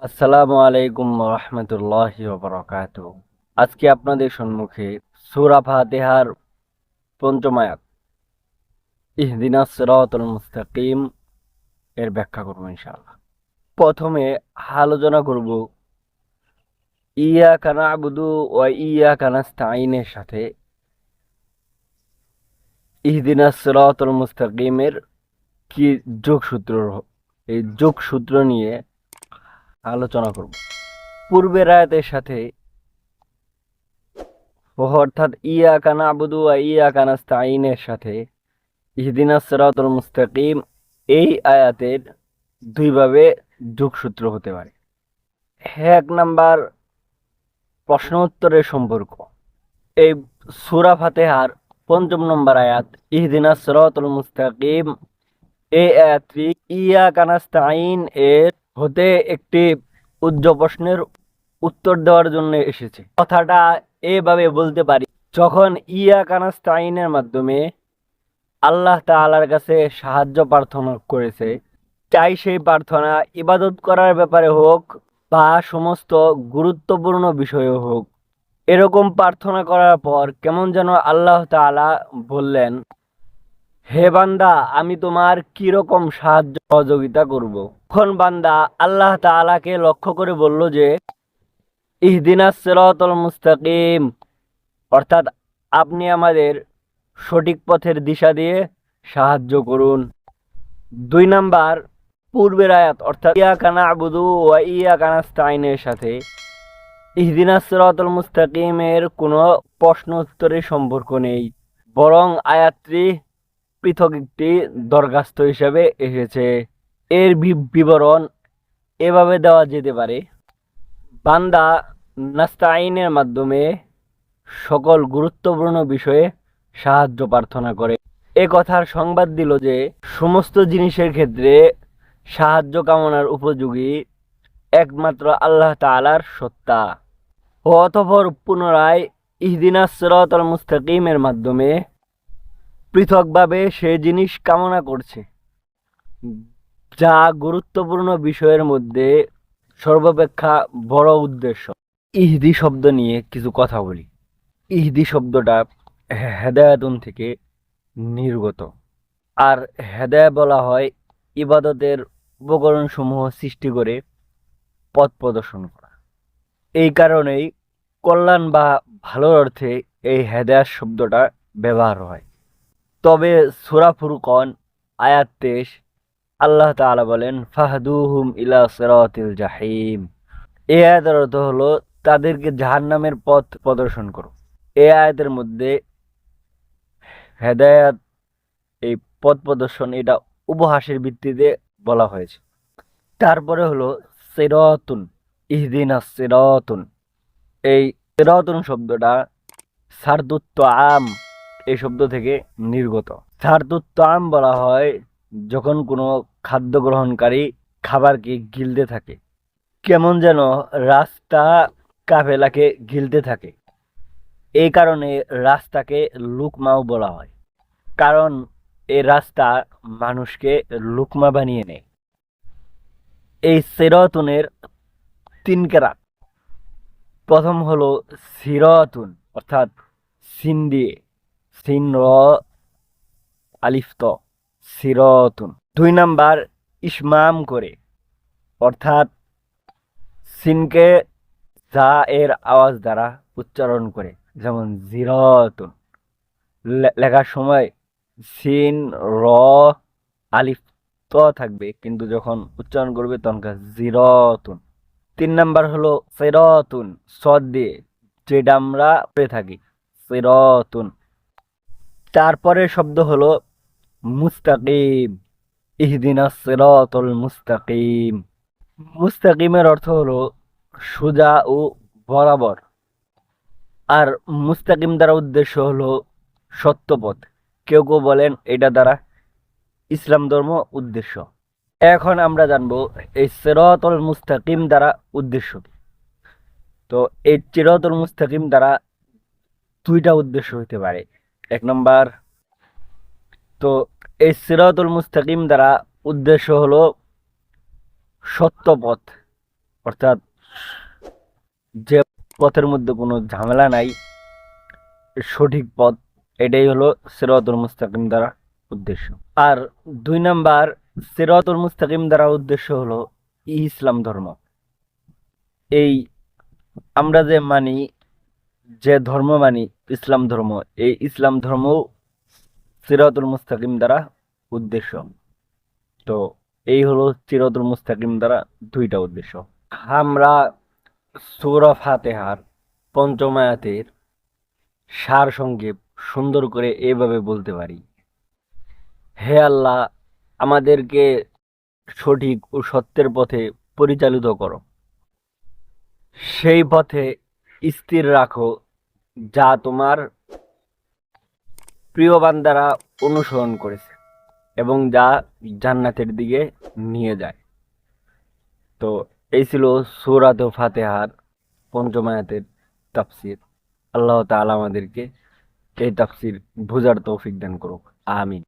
আসসালামু আলাইকুম রহমতুল্লাহ বরকাত আজকে আপনাদের সম্মুখে সূরা ফাতিহার পঞ্চম আয়াত। ইহদিনাস সিরাতাল মুস্তাকিম এর ব্যাখ্যা করব ইনশাআল্লাহ। প্রথমে আলোচনা করব ইয়া কানা আবুদু ও ইয়া কানাস্তাইনের সাথে ইহদিনা সিরাতাল মুস্তাকিমের কি যোগসূত্র, এই যোগসূত্র নিয়ে আলোচনা করব। পূর্বের আয়াতের সাথে অর্থাৎ ইয়া কানা আবুদু ইয়া কানাস্তাইনের সাথে ইহদিনা সিরাতুল মুস্তাকিম এই আয়াতের দুইভাবে যোগসূত্র হতে পারে। এক নাম্বার প্রশ্ন উত্তরের সম্পর্ক। এই সুরা ফাতেহার পঞ্চম নম্বর আয়াত, ইহদিনা সিরাতুল মুস্তাকিম এই আয়াতটি ইয়া কানাস্তাইন এর হতে একটি উজ্জ্ব প্রশ্নের উত্তর দেওয়ার জন্য এসেছে। কথাটা এভাবে বলতে পারি, যখন ইয়া কানাস্তাইনের মাধ্যমে আল্লাহ তাআলার কাছে সাহায্য প্রার্থনা করেছে, চাই সেই প্রার্থনা ইবাদত করার ব্যাপারে হোক বা সমস্ত গুরুত্বপূর্ণ বিষয়ে হোক, এরকম প্রার্থনা করার পর কেমন যেন আল্লাহ তাআলা বললেন হে বান্দা, আমি তোমার কীরকম সাহায্য সহযোগিতা করব। তখন বান্দা, আল্লাহ তাআলাকে লক্ষ্য করে বলল যে ইহদিনাস সিরাতাল মুস্তাকিম, অর্থাৎ আপনি আমাদের সঠিক পথের দিশা দিয়ে সাহায্য করুন দুই নাম্বার, পূর্বের আয়াত, অর্থাৎ ইয়া কানা আবুদু ওয়া ইয়া কানাস্তাইনের সাথে ইহদিনাস সিরাতাল মুস্তাকিমের কোনো প্রশ্ন উত্তরের সম্পর্ক নেই, বরং আয়াতটি পৃথক একটি দরখাস্ত হিসাবে এসেছে। এর বিবরণ এভাবে দেওয়া যেতে পারে। বান্দা নাস্তাইনের মাধ্যমে সকল গুরুত্বপূর্ণ বিষয়ে সাহায্য প্রার্থনা করে। এ কথার সংবাদ দিল যে, সমস্ত জিনিসের ক্ষেত্রে সাহায্য কামনার উপযোগী একমাত্র আল্লাহ তাআলার সত্তা। অতঃপর পুনরায় ইহদিনাস সিরাতাল মুস্তাকিমের মাধ্যমে পৃথকভাবে সে জিনিস কামনা করছে। যা গুরুত্বপূর্ণ বিষয়ের মধ্যে সর্বাপেক্ষা বড় উদ্দেশ্য। ইহদি শব্দ নিয়ে কিছু কথা বলি। ইহদি শব্দটা হেদায়াতুন থেকে নির্গত। আর হেদায়া বলা হয় ইবাদতের উপকরণসমূহ সৃষ্টি করে পথ প্রদর্শন করা। এই কারণেই কল্যাণ বা ভালোর অর্থে এই হেদায়াত শব্দটা ব্যবহার হয়। তবে সুরা ফুরকন, আয়াত তেইশ, আল্লাহ তাআলা বলেন, ফাহদুহুম ইলা সিরাতিল জাহিম। এ আয়াতের অর্থ হলো, তাদেরকে জাহান্নামের পথ প্রদর্শন করো। এ আয়াতের মধ্যে হেদায়াত, এই পথ প্রদর্শন, এটা উপহাসের ভিত্তিতে বলা হয়েছে। তারপরে হলো, সিরাতুন, ইহদিনা সেরতুন। এই সিরাতুন শব্দটা সারদুত্ত আম এই শব্দ থেকে নির্গত। আম বলা হয় যখন কোনো খাদ্য গ্রহণকারী খাবারকে গিলতে থাকে, কেমন যেন রাস্তা কাফেলাকে গিলতে থাকে। এই কারণে রাস্তাকে লুকমাও বলা হয়, কারণ এই রাস্তা মানুষকে লুকমা বানিয়ে নেয়। এই সেরতুনের তিন কেরাত প্রথম হলো সিরতুন, অর্থাৎ সিন দিয়ে। সিন র আলিফত, সিরতুন। দুই নাম্বার, ইসমাম করে। অর্থাৎ সিনকে যা এর আওয়াজ দ্বারা উচ্চারণ করে, যেমন জিরতুন। লেখার সময় সিন র আলিফ ত থাকবে, কিন্তু যখন উচ্চারণ করবে তখন জিরতুন। তিন নাম্বার হলো সেরতুন, সদ দিয়ে, যেটা আমরা পেয়ে থাকি, সেরতুন। তারপরের শব্দ হলো মুস্তাকিম। ইহদিনা সিরাতুল মুস্তাকিম। মুস্তাকিমের অর্থ হলো সোজা ও বরাবর। আর মুস্তাকিম দ্বারা উদ্দেশ্য হলো সত্যপথ। কেউ কেউ বলেন এটা দ্বারা ইসলাম ধর্ম উদ্দেশ্য। এখন আমরা জানব এই সিরাতুল মুস্তাকিম দ্বারা উদ্দেশ্য কি? তো এই সিরাতুল মুস্তাকিম দ্বারা দুইটা উদ্দেশ্য হতে পারে। এক নম্বর। তো এই সিরাতুল মুস্তাকিম দ্বারা উদ্দেশ্য হলো সত্য পথ অর্থাৎ যে পথের মধ্যে কোনো ঝামেলা নাই, সঠিক পথ, এটাই হলো সিরাতুল মুস্তাকিম দ্বারা উদ্দেশ্য। আর দুই নাম্বার, সিরাতুল মুস্তাকিম দ্বারা উদ্দেশ্য হলো ইসলাম ধর্ম। এই আমরা যে মানি যে ধর্ম মানি ইসলাম ধর্ম, এই ইসলাম ধর্ম সিরাতুল মুস্তাকিম দ্বারা উদ্দেশ্য। তো এই হলো সিরাতুল মুস্তাকিম দ্বারা দুইটা উদ্দেশ্য। আমরা সূরা ফাতেহার পঞ্চম আয়াতের সার সংক্ষেপ সুন্দর করে এভাবে বলতে পারি। হে আল্লাহ, আমাদেরকে সঠিক ও সত্যের পথে পরিচালিত করো। সেই পথে স্থির রাখো, যা তোমার প্রিয় বান্দারা অনুসরণ করেছে এবং যা জান্নাতের দিকে নিয়ে যায়। তো এই ছিল সূরাত ফাতেহার পঞ্চমায়াতের তাফসির। আল্লাহ তাআলা আমাদেরকে এই তাফসির বুঝার তৌফিক দান করুক। আমিন।